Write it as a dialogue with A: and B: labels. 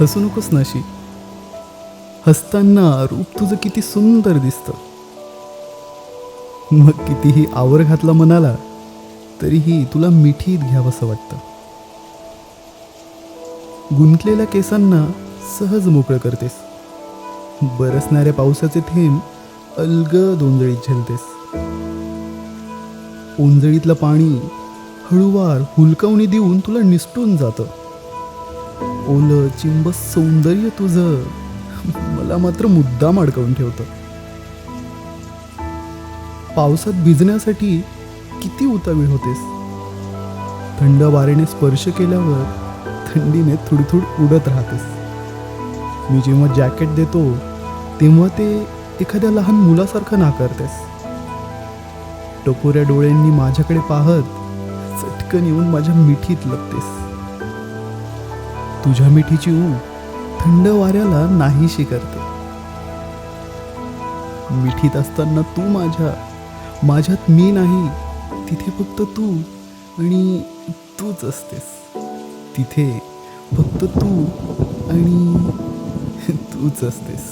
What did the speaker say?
A: हसू नकोस नाशी. हसताना रूप तुझं किती सुंदर दिसतं. मग कितीही आवर घातला मनाला तरीही तुला मिठीत घ्यावंसं वाटतं. गुंतलेल्या केसांना सहज मोकळं करतेस. बरसणाऱ्या पावसाचे थेंब अलगद ओंजळीत झेलतेस. ओंजळीतलं पाणी हळूवार हुलकावणी देऊन तुला निसटून जातं. ओलं चिंब सौंदर्य तुझं. मला मात्र मुद्दाम अडकवून ठेवतं. पावसात भिजण्यासाठी किती उतावीळ होतेस? थंड वारेने स्पर्श केल्यावर थंडीने थुडथुड उडत राहतेस. मी जेव्हा जॅकेट देतो तेव्हा ते एखाद्या लहान मुलासारखं नाकारतेस. टपोऱ्या डोळ्यांनी माझ्याकडे पाहत चटकन येऊन माझ्या मिठीत लपतेस. तुझ्या मिठीची ऊ थंड वाऱ्याला नाहीशी करते मिठीत असताना तू माझ्या माझ्यात मी नाही तिथे फक्त तू आणि तूच असतेस. तिथे फक्त तू आणि तूच असतेस.